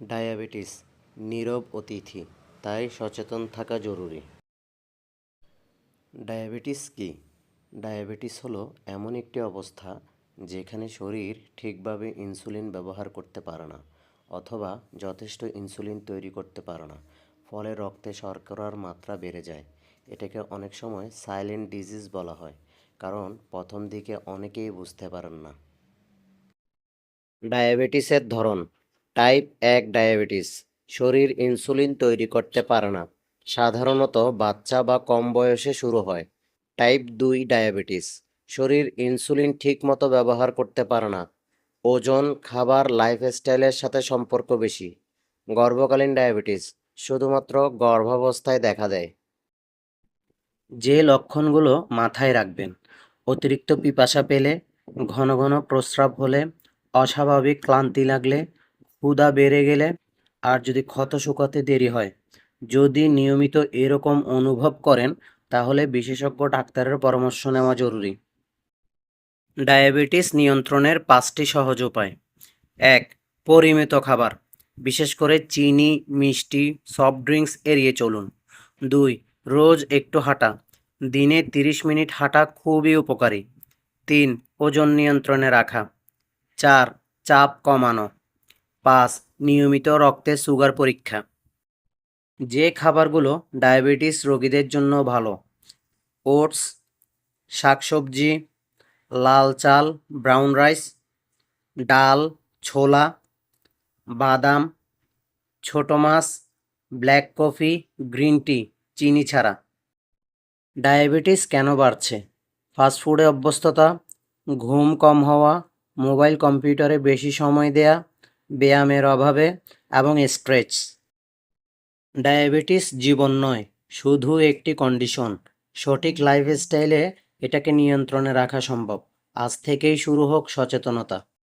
Diabetes নীরব অতিথি, তাই সচেতন থাকা জরুরি। ডায়াবেটিস কি? ডায়াবেটিস হলো এমন একটি অবস্থা যেখানে শরীর ঠিকভাবে ইনসুলিন ব্যবহার করতে পারে না অথবা যথেষ্ট ইনসুলিন তৈরি করতে পারে না, ফলে রক্তে শর্করার মাত্রা বেড়ে যায়। এটাকে অনেক সময় সাইলেন্ট ডিজিজ বলা হয়, কারণ প্রথম দিকে অনেকেই বুঝতে পারেন না। ডায়াবেটিসের ধরন টাইপ এক ডায়াবেটিস, শরীর ইনসুলিন তৈরি করতে পারে না। সাধারণত বাচ্চা বা কম বয়সে শুরু হয়। টাইপ দুই ডায়াবেটিস, শরীর ইনসুলিন ঠিকমতো ব্যবহার করতে পারে না। ওজন, খাবার, লাইফস্টাইলের সাথে সম্পর্ক বেশি। গর্ভকালীন ডায়াবেটিস, শুধুমাত্র গর্ভাবস্থায় দেখা দেয়। যে লক্ষণগুলো মাথায় রাখবেন, অতিরিক্ত পিপাসা পেলে, ঘন ঘন প্রস্রাব হলে, অস্বাভাবিক ক্লান্তি লাগলে ক্ষুধা বেড়ে গেলে আর যদি ক্ষত শুকাতে দেরি হয়। যদি নিয়মিত এরকম অনুভব করেন, তাহলে বিশেষজ্ঞ ডাক্তারের পরামর্শ নেওয়া জরুরি। ডায়াবেটিস নিয়ন্ত্রণের পাঁচটি সহজ উপায়। এক, পরিমিত খাবার, বিশেষ করে চিনি, মিষ্টি, সফট ড্রিঙ্কস এড়িয়ে চলুন। দুই, রোজ একটু হাঁটা, দিনে তিরিশ মিনিট হাঁটা খুবই উপকারী। তিন, ওজন নিয়ন্ত্রণে রাখা। চার, চাপ কমানো। পাঁচ, নিয়মিত রক্তে সুগার পরীক্ষা। যে খাবারগুলো ডায়াবেটিস রোগীদের জন্য ভালো, ওটস, শাকসবজি, লাল চাল, ব্রাউন রাইস, ডাল, ছোলা, বাদাম, ছোট মাছ, ব্ল্যাক কফি, গ্রিন টি, চিনি ছাড়া। ডায়াবেটিস কেন বাড়ছে? ফাস্টফুডে অভ্যস্ততা, ঘুম কম হওয়া, মোবাইল কম্পিউটারে বেশি সময় দেয়া ব্যায়ামের অভাবে এবং স্ট্রেচ ডায়াবেটিস জীবন নয়, শুধু একটি কন্ডিশন সঠিক লাইফস্টাইলে এটাকে নিয়ন্ত্রণে রাখা সম্ভব। আজ থেকেই শুরু হোক সচেতনতা।